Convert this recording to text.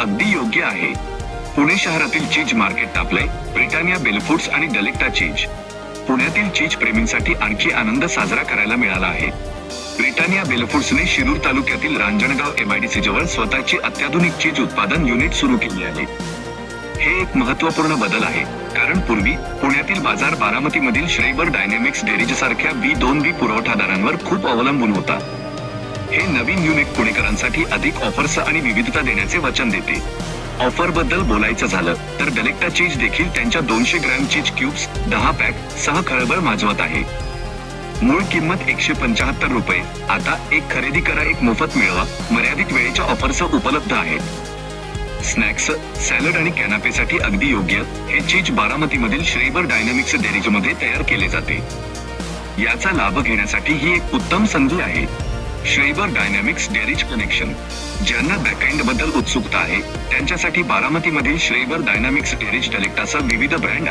अगदी योग्य आहे. पुणे शहरातील चीज मार्केट तापलंय ब्रिटानिया बेलफूड्स आणि डलेक्टा चीज. पुण्यातील चीज प्रेमींसाठी आणखी आनंद साजरा करायला मिळाला आहे. ब्रिटानिया बेलफूड्सने शिरूर तालुक्यातील रांजणगाव एमआयडीसी जवळ स्वतःची अत्याधुनिक चीज उत्पादन युनिट सुरू केली आहे. हे एक महत्त्वपूर्ण बदल आहे कारण पूर्वी पुण्यातील बाजार बारामतीमधील श्रेबर डायनेमिक्स डेरीज सारख्या बी दोन बी पुरवठादारांवर खूप अवलंबून होता. हे नवीन युनिट पुणेकरांसाठी अधिक ऑफर्स आणि विविधता देण्याचे वचन देते. ऑफरबद्दल बोलायचं झालं तर डलेक्टा चीज देखील त्यांच्या दोनशे ग्रॅम चीज क्यूब्स दहा पॅक सह खळबळ माजवत आहे. मूळ किंमत एकशे पंचाहत्तर रुपये. आता एक खरेदी करा एक मोफत मिळवा. मर्यादित वेळेच्या ऑफर्स उपलब्ध आहेत. स्नॅक्स सॅलड आणि कॅनापेसाठी अगदी योग्य हे चीज बारामतीमधील श्रेबर डायनामिक्स डेरीजमध्ये तयार केले जाते. याचा लाभ घेण्यासाठी ही एक उत्तम संधी आहे. श्रेबर डायनॅमिक्स डेरीज कनेक्शन ज्यांना बॅकएंडबद्दल उत्सुकता आहे त्यांच्यासाठी बारामतीमधील श्रेबर डायनामिक्स डेरीज टेलेक्टाचा विविध ब्रँड आणि